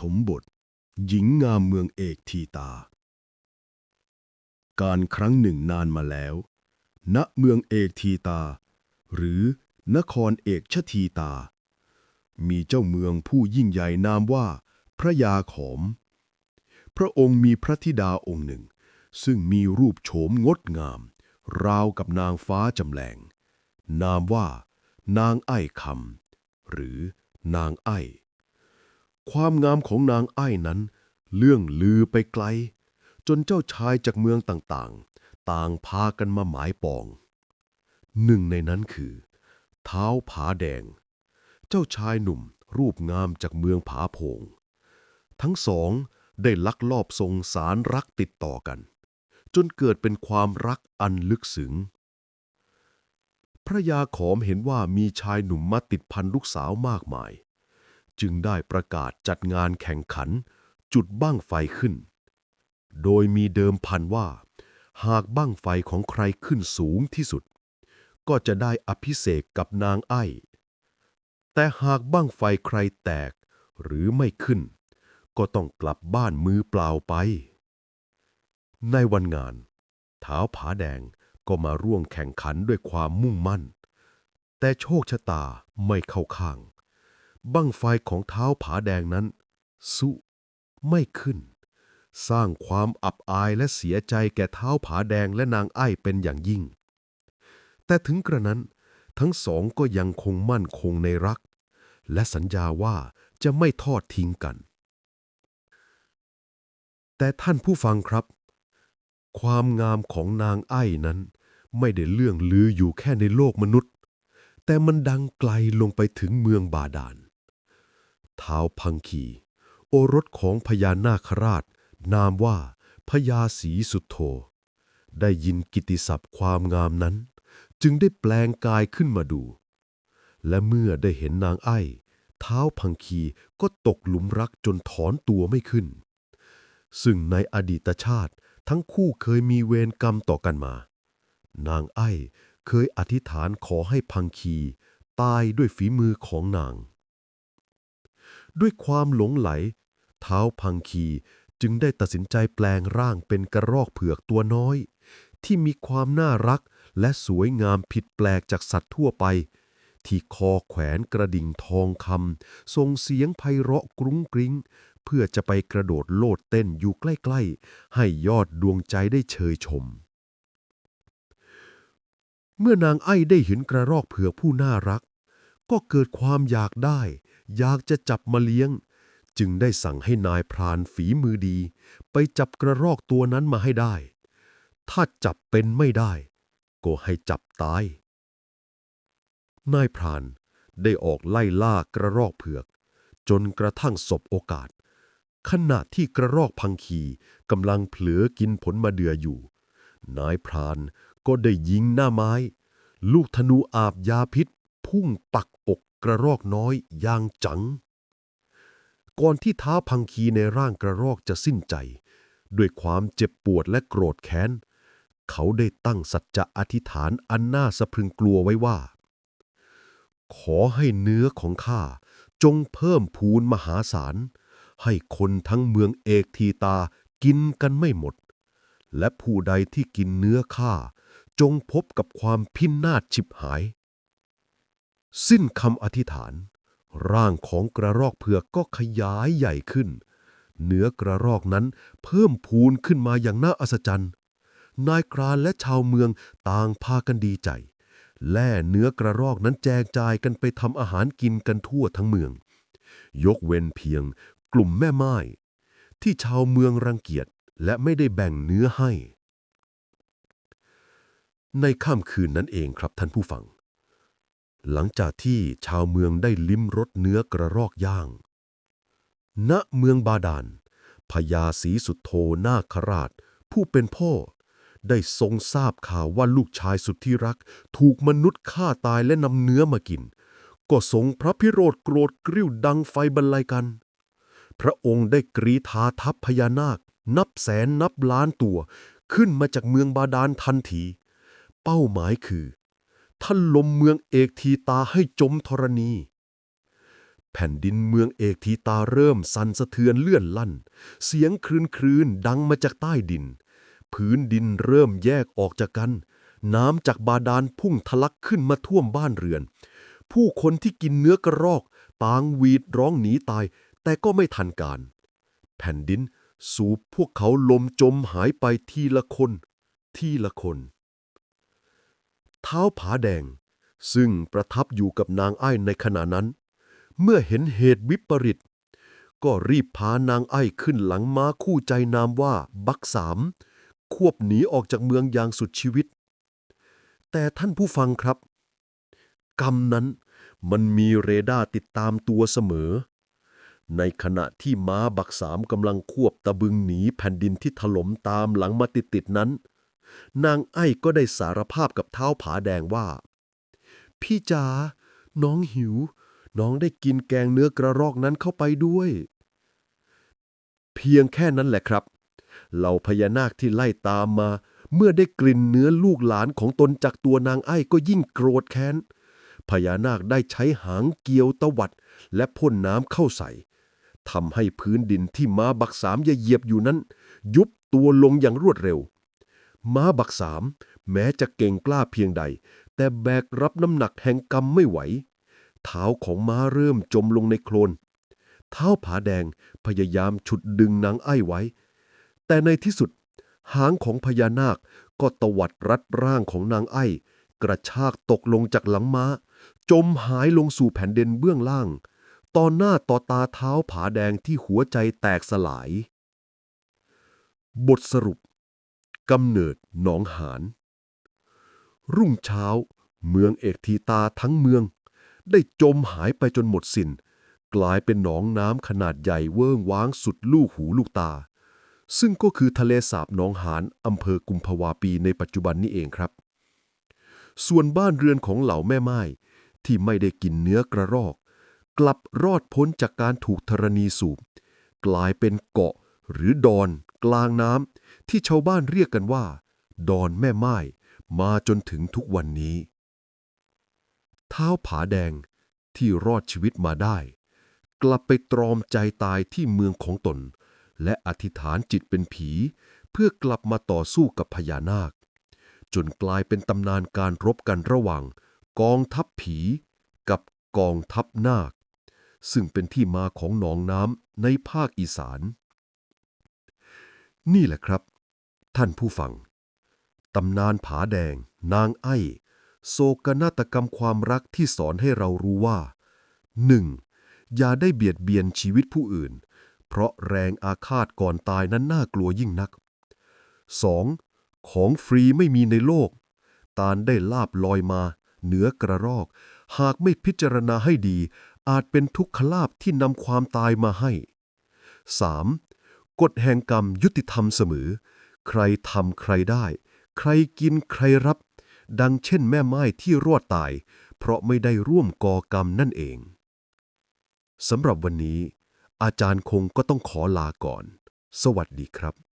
ฐมบท หญิงงามเมืองเอกทีตา การครั้งหนึ่งนานมาแล้ว ณเมืองเอกทีตา หรือนครเอกชทีตา มีเจ้าเมืองผู้ยิ่งใหญ่นามว่า พระยาขอม พระองค์มีพระธิดาองค์หนึ่ง ซึ่งมีรูปโฉมงดงาม ราวกับนางฟ้าจำแรงนามว่า นางไอ้คำหรือนางไอ้ ความงามของนางไอ้นั้นเลื่องลือไปไกล จนเจ้าชายจากเมืองต่างๆ ต่างพากันมาหมายปอง หนึ่งในนั้นคือ เท้าผาแดง เจ้าชายหนุ่มรูปงามจากเมืองผาโพง ทั้งสองได้ลักลอบทรงสารรักติดต่อกัน จนเกิดเป็นความรักอันลึกซึ้งพระยาขอมเห็นว่ามีชายหนุ่มมาติดพันลูกสาวมากมาย จึงได้ประกาศจัดงานแข่งขัน จุดบั้งไฟขึ้น โดยมีเดิมพันว่า หากบั้งไฟของใครขึ้นสูงที่สุด ก็จะได้อภิเษกกับนางไอ้แต่หากบั้งไฟใครแตกหรือไม่ขึ้น ก็ต้องกลับบ้านมือเปล่าไป ในวันงานเท้าวผาแดงก็มาร่วมแข่งขันด้วยความมุ่งมั่น แต่โชคชะตาไม่เข้าข้าง บั้งไฟของเท้าผาแดงนั้น สุไม่ขึ้น สร้างความอับอายและเสียใจแก่เท้าผาแดงและนางไอ้เป็นอย่างยิ่ง แต่ถึงกระนั้น ทั้งสองก็ยังคงมั่นคงในรัก และสัญญาว่าจะไม่ทอดทิ้งกัน แต่ท่านผู้ฟังครับ ความงามของนางไอ้นั้น ไม่ได้เรื่องลืออยู่แค่ในโลกมนุษย์แต่มันดังไกลลงไปถึงเมืองบาดาล ท้าวพังคี โอรสของพญานาคราช นามว่าพญาศรีสุดโธได้ยินกิติศัพท์ความงามนั้น จึงได้แปลงกายขึ้นมาดู และเมื่อได้เห็นนางไอ้เท้าวพังคีก็ตกหลุมรักจนถอนตัวไม่ขึ้น ซึ่งในอดีตชาติทั้งคู่เคยมีเวรกรรมต่อกันมา นางไอ้เคยอธิษฐานขอให้พังคี ตายด้วยฝีมือของนาง ด้วยความหลงไหล เท้าพังคีจึงได้ตัดสินใจแปลงร่างเป็นกระรอกเผือกตัวน้อย ที่มีความน่ารักและสวยงามผิดแปลกจากสัตว์ทั่วไป ที่คอแขวนกระดิ่งทองคำส่งเสียงไพเราะกรุ้งกริ้ง เพื่อจะไปกระโดดโลดเต้นอยู่ใกล้ๆ ให้ยอดดวงใจได้เชยชม เมื่อนางไอ้ได้เห็นกระรอกเผือกผู้น่ารัก ก็เกิดความอยากได้ อยากจะจับมาเลี้ยง จึงได้สั่งให้นายพรานฝีมือดี ไปจับกระรอกตัวนั้นมาให้ได้ ถ้าจับเป็นไม่ได้ ก็ให้จับตาย นายพรานได้ออกไล่ล่ากระรอกเผือก จนกระทั่งสบโอกาส ขณะที่กระรอกพังคีกำลังเผลอกินผลมะเดื่ออยู่ นายพรานก็ได้ยิงหน้าไม้ ลูกธนูอาบยาพิษ พุ่งปักอกกระรอกน้อยอย่างจัง ก่อนที่เท้าพังคีในร่างกระรอกจะสิ้นใจ ด้วยความเจ็บปวดและโกรธแค้น เขาได้ตั้งสัจจะอธิษฐานอันน่าสะพรึงกลัวไว้ว่า ขอให้เนื้อของข้าจงเพิ่มพูนมหาศาล ให้คนทั้งเมืองเอกทีตากินกันไม่หมด และผู้ใดที่กินเนื้อข้าจงพบกับความพินาศฉิบหาย สิ้นคำอธิษฐาน ร่างของกระรอกเผือกก็ขยายใหญ่ขึ้น เนื้อกระรอกนั้นเพิ่มพูนขึ้นมาอย่างน่าอัศจรรย์ นายกรานและชาวเมืองต่างพากันดีใจ แล่เนื้อกระรอกนั้นแจกจ่ายกันไปทำอาหารกินกันทั่วทั้งเมือง ยกเว้นเพียงกลุ่มแม่ไม้ที่ชาวเมืองรังเกียจและไม่ได้แบ่งเนื้อให้ ในค่ำคืนนั้นเองครับท่านผู้ฟัง หลังจากที่ชาวเมืองได้ลิ้มรสเนื้อกระรอกย่าง ณ เมืองบาดาลพญาศรีสุดโทนาคราช ผู้เป็นพ่อ ได้ทรงทราบข่าวว่าลูกชายสุดที่รัก ถูกมนุษย์ฆ่าตายและนำเนื้อมากิน ก็ทรงพระพิโรธโกรธกริ้วดังไฟบรรลัยกัน พระองค์ได้กรีธาทัพพญานาค นับแสนนับล้านตัว ขึ้นมาจากเมืองบาดาลทันที เป้าหมายคือ ท่านลมเมืองเอกทีตาให้จมธรณี แผ่นดินเมืองเอกทีตาเริ่มสั่นสะเทือนเลื่อนลั่น เสียงครืนครืนดังมาจากใต้ดิน พื้นดินเริ่มแยกออกจากกัน น้ำจากบาดาลพุ่งทะลักขึ้นมาท่วมบ้านเรือน ผู้คนที่กินเนื้อกระรอกต่างวีดร้องหนีตาย แต่ก็ไม่ทันการ แผ่นดินสูบพวกเขาลมจมหายไปทีละคน ทีละคน เท้าผาแดง ซึ่งประทับอยู่กับนางไอ้ในขณะนั้น เมื่อเห็นเหตุวิปริต ก็รีบพานางไอ้ขึ้นหลังม้าคู่ใจนามว่าบักสาม ควบหนีออกจากเมืองอย่างสุดชีวิต แต่ท่านผู้ฟังครับ กรรมนั้นมันมีเรดาร์ติดตามตัวเสมอ ในขณะที่ม้าบักสามกำลังควบตะบึงหนีแผ่นดินที่ถล่มตามหลังมาติดๆนั้น นางไอ้ก็ได้สารภาพกับเท้าผาแดงว่า พี่จ๋าน้องหิว น้องได้กินแกงเนื้อกระรอกนั้นเข้าไปด้วย เพียงแค่นั้นแหละครับ เหล่าพญานาคที่ไล่ตามมา เมื่อได้กลิ่นเนื้อลูกหลานของตนจากตัวนางไอ้ก็ยิ่งโกรธแค้นพญานาคได้ใช้หางเกียวตวัด และพ่นน้ำเข้าใส่ทำให้พื้นดินที่ม้าบักสามเหยียบอยู่นั้น ยุบตัวลงอย่างรวดเร็ว ม้าบักสาม แม้จะเก่งกล้าเพียงใด แต่แบกรับน้ำหนักแห่งกรรมไม่ไหว เท้าของม้าเริ่มจมลงในโคลน เท้าผาแดงพยายามฉุดดึงนางไอ้ไว้ แต่ในที่สุด หางของพญานาคก็ตวัดรัดร่างของนางไอ้ กระชากตกลงจากหลังม้า จมหายลงสู่แผ่นดินเบื้องล่าง ต่อหน้าต่อตาเท้าผาแดงที่หัวใจแตกสลาย บทสรุป กำเนิดหนองหาน รุ่งเช้า เมืองเอกทีตาทั้งเมือง ได้จมหายไปจนหมดสิน้น กลายเป็นหนองน้ำขนาดใหญ่เวิ้งว้างสุดลูกหูลูกตา ซึ่งก็คือทะเลสาบหนองหานอำเภอกุมภาวาปีในปัจจุบันนี้เองครับ ส่วนบ้านเรือนของเหล่าแม่ไม้ที่ไม่ได้กินเนื้อกระรอก กลับรอดพ้นจากการถูกธรณีสูบ กลายเป็นเกาะหรือดอน กลางน้ำที่ชาวบ้านเรียกกันว่า ดอนแม่ไม้มาจนถึงทุกวันนี้ เท้าผาแดงที่รอดชีวิตมาได้ กลับไปตรอมใจตายที่เมืองของตน และอธิษฐานจิตเป็นผี เพื่อกลับมาต่อสู้กับพญานาค จนกลายเป็นตำนานการรบกันระหว่าง กองทัพผีกับกองทัพนาค ซึ่งเป็นที่มาของหนองน้ำในภาคอีสาน นี่แหละครับ ท่านผู้ฟัง ตำนานผาแดง นางไอ้โศกนาฏกรรมความรักที่สอนให้เรารู้ว่า 1. อย่าได้เบียดเบียนชีวิตผู้อื่น เพราะแรงอาฆาตก่อนตายนั้นน่ากลัวยิ่งนัก 2. ของฟรีไม่มีในโลก ตาลได้ลาบลอยมา เหนือกระรอก หากไม่พิจารณาให้ดี อาจเป็นทุกขลาบที่นำความตายมาให้ 3. กฎแห่งกรรมยุติธรรมเสมอ ใครทำใครได้ ใครกินใครรับ ดังเช่นแม่ไม้ที่รอดตาย เพราะไม่ได้ร่วมก่อกรรมนั่นเองสำหรับวันนี้ อาจารย์คงก็ต้องขอลาก่อน สวัสดีครับ